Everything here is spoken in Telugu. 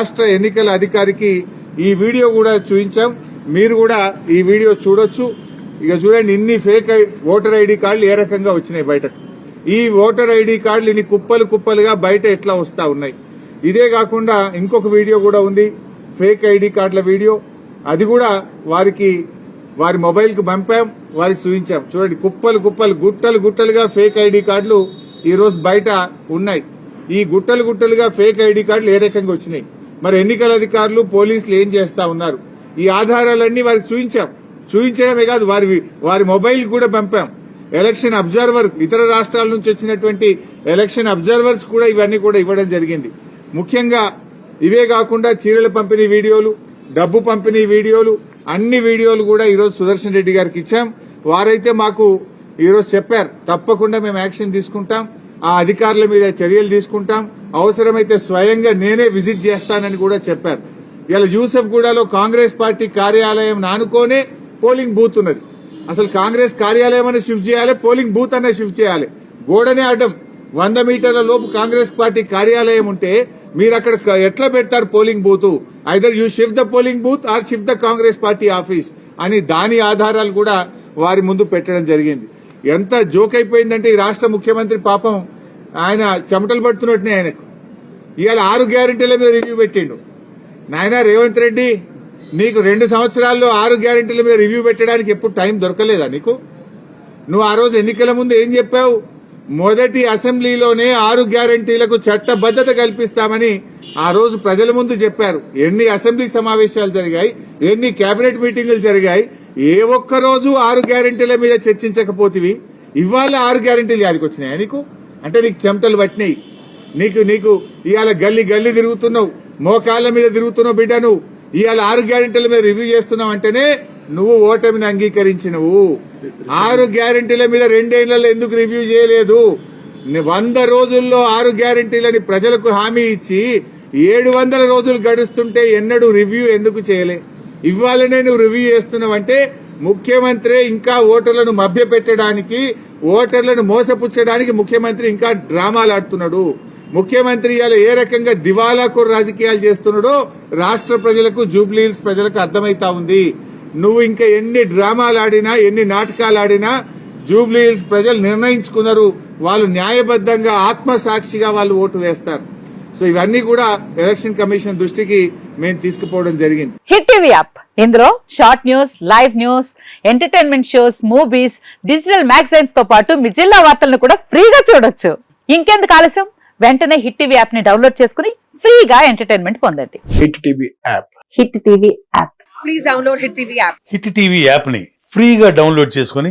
రాష్ట్ర ఎన్నికల అధికారికి ఈ వీడియో కూడా చూపించాం. మీరు కూడా ఈ వీడియో చూడొచ్చు. ఇక చూడండి ఇన్ని ఫేక్ ఐ- ఓటర్ ఐడి కార్డులు ఏ రకంగా వచ్చినాయి బయటకు? ఈ ఓటర్ ఐడి కార్డులు ఇన్ని కుప్పలు కుప్పలుగా బయట ఎట్లా వస్తా ఉన్నాయి? ఇదే కాకుండా ఇంకొక వీడియో కూడా ఉంది ఫేక్ ఐడి కార్డుల వీడియో. అది కూడా వారికి వారి మొబైల్కు పంపాం వారికి చూపించాం. చూడండి కుప్పలు కుప్పలు గుట్టలు గుట్టలుగా ఫేక్ ఐడి కార్డులు ఈ రోజు బయట ఉన్నాయి. ఈ గుట్టలు గుట్టలుగా ఫేక్ ఐడి కార్డులు ఏ రకంగా వచ్చినాయి? మరి ఎన్నికల అధికారులు పోలీసులు ఏం చేస్తా ఉన్నారు? ఈ ఆధారాలన్నీ వారికి చూపించాం చూపించడమే కాదు వారి వారి మొబైల్ కూడా పంపాం. ఎలక్షన్ అబ్జర్వర్ ఇతర రాష్ట్రాల నుంచి వచ్చినటువంటి ఎలక్షన్ అబ్జర్వర్స్ కూడా ఇవన్నీ కూడా ఇవ్వడం జరిగింది. ముఖ్యంగా ఇవే కాకుండా చీరల పంపిణీ వీడియోలు డబ్బు పంపిణీ వీడియోలు అన్ని వీడియోలు కూడా ఈరోజు సుదర్శన్ రెడ్డి గారికి ఇచ్చాం. వారైతే మాకు ఈరోజు చెప్పారు తప్పకుండా మేము యాక్షన్ తీసుకుంటాం. ఆ అధికారుల మీద చర్యలు తీసుకుంటాం. అవసరమైతే స్వయంగా నేనే విజిట్ చేస్తానని కూడా చెప్పారు. ఇలా యూసఫ్ గూడలో కాంగ్రెస్ పార్టీ కార్యాలయం నానుకోనే పోలింగ్ బూత్ ఉన్నది. అసలు కాంగ్రెస్ కార్యాలయం అనే షిఫ్ట్ చేయాలి పోలింగ్ బూత్ అనే షిఫ్ట్ చేయాలి. గోడనే అడ్డం. వంద మీటర్ల లోపు కాంగ్రెస్ పార్టీ కార్యాలయం ఉంటే మీరు అక్కడ ఎట్లా పెడతారు polling booth? Either you shift the polling booth or shift the Congress party office? అని దాని ఆధారాలు కూడా వారి ముందు పెట్టడం జరిగింది. ఎంత జోక్ అయిపోయిందంటే ఈ రాష్ట్ర ముఖ్యమంత్రి పాపం ఆయన చెమటలు పడుతున్నట్టునే ఆయనకు. ఇవాళ ఆరు గ్యారెంటీల మీద రివ్యూ పెట్టిండు. నాయన రేవంత్ రెడ్డి నీకు రెండు సంవత్సరాల్లో ఆరు గ్యారెంటీల మీద రివ్యూ పెట్టడానికి ఎప్పుడు టైం దొరకలేదా నీకు? నువ్వు ఆ రోజు ఎన్నికల ముందు ఏం చెప్పావు? మొదటి అసెంబ్లీలోనే ఆరు గ్యారంటీలకు చట్టబద్దత కల్పిస్తామని ఆ రోజు ప్రజల ముందు చెప్పారు. ఎన్ని అసెంబ్లీ సమావేశాలు జరిగాయి ఎన్ని కేబినెట్ మీటింగులు జరిగాయి ఏ ఒక్క రోజు ఆరు గ్యారంటీల మీద చర్చించకపోతివి. ఇవాళ ఆరు గ్యారంటీలు యాదికి వచ్చినాయా నీకు? అంటే నీకు చెమటలు పట్టినాయి. నీకు నీకు ఇవాళ గల్లీ గల్లీ తిరుగుతున్నావు. మోకాళ్ళ మీద తిరుగుతున్నావు బిడ్డ నువ్వు. ఇవాళ ఆరు గ్యారెంటీల మీద రివ్యూ చేస్తున్నావు అంటేనే నువ్వు ఓటమిని అంగీకరించినవు. ఆరు గ్యారెంటీల మీద రెండేళ్ళలో ఎందుకు రివ్యూ చేయలేదు? వంద రోజుల్లో ఆరు గ్యారెంటీలని ప్రజలకు హామీ ఇచ్చి ఏడు వందల రోజులు గడుస్తుంటే ఎన్నడూ రివ్యూ ఎందుకు చేయలే? ఇవ్వాలనే నువ్వు రివ్యూ చేస్తున్నావంటే ముఖ్యమంత్రి ఇంకా ఓటర్లను మభ్యపెట్టడానికి ఓటర్లను మోసపుచ్చడానికి ముఖ్యమంత్రి ఇంకా డ్రామాలు ఆడుతున్నాడు. ముఖ్యమంత్రి ఇవాళ ఏ రకంగా దివాలాకు రాజకీయాలు చేస్తున్నాడో రాష్ట్ర ప్రజలకు జూబ్లీహిల్స్ ప్రజలకు అర్థమైతా ఉంది. నువ్వు ఇంకా ఎన్ని డ్రామాలు ఆడినా ఎన్ని నాటకాలు ఆడినా జూబ్లీహిల్స్ ప్రజలు నిర్ణయించుకున్నారు. వాళ్ళు న్యాయబద్ధంగా ఆత్మసాక్షిగా వాళ్ళు ఓటు వేస్తారు. సో ఇవన్నీ కూడా ఎలక్షన్ కమిషన్ దృష్టికి మేము తీసుకుపోవడం జరిగింది. Hit TV app. ఇందులో short news live news entertainment shows movies digital మ్యాగజైన్స్తో పాటు మీ జిల్లా వార్తలను కూడా ఫ్రీగా చూడొచ్చు. ఇంకెందుకు ఆలస్యం? వెంటనే హిట్ టీవీ యాప్ని డౌన్లోడ్ చేసుకుని ఫ్రీగా ఎంటర్టైన్మెంట్ పొందండి. Hit TV app. Hit TV app. Please download Hit TV app. Hit TV యాప్ని ఫ్రీగా డౌన్లోడ్ చేసుకొని